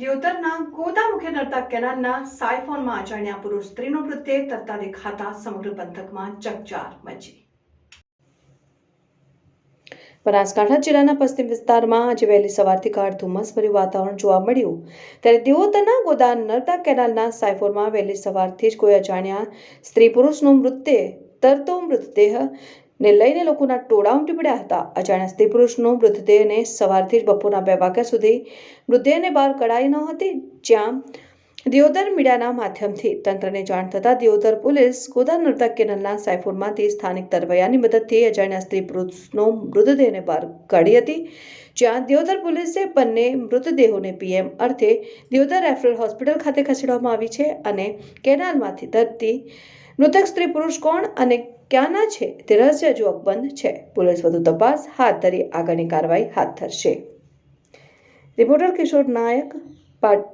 દિયોતરના ગોદા મુખે નડતા કેનાલના સાયફોનમાં અજાણ્યા પુરુષ સ્ત્રીનો મૃત્યુ તરતા દેખાતા સમગ્ર પંથકમાં ચકચાર મચી. બનાસકાંઠા જિલ્લાના પશ્ચિમ વિસ્તારમાં આજે વહેલી સવારથી ગાઢ ધુમ્મસભર્યું વાતાવરણ જોવા મળ્યું. ત્યારે દેવોતરના ગોદા નર્મદા કેનાલના સાયફોરમાં વહેલી સવારથી જ કોઈ અજાણ્યા સ્ત્રી પુરુષનું મૃતદેહ તરતો મૃતદેહ ને લઈને લોકોના ટોળા ઉમટી પડ્યા હતા. અજાણ્યા સ્ત્રી પુરુષનો મૃતદેહને સવારથી જ બપોરના બે વાગ્યા સુધી મૃતદેહને બહાર કઢાઈ ન હતી, જ્યાં દિયોદર મીડિયાના માધ્યમથી તંત્રને જાણ થતાં દિયોદર પોલીસ ગોદા નર્મદા કેનલના સાયફોનમાંથી સ્થાનિક તરવૈયાની મદદથી અજાણ્યા સ્ત્રી પુરુષનો મૃતદેહને બહાર કાઢી હતી, જ્યાં દિયોદર પોલીસે બંને મૃતદેહોને પીએમ અર્થે દિયોદર રેફરલ હોસ્પિટલ ખાતે ખસેડવામાં આવી છે અને કેનાલમાંથી તરતી મૃતક સ્ત્રી પુરુષ કોણ અને ક્યાંના છે તે રહસ્ય હજુ અકબંધ છે. પોલીસ વધુ તપાસ હાથ ધરી આગળની કાર્યવાહી હાથ ધરશે. રિપોર્ટર કિશોર નાયક પાટ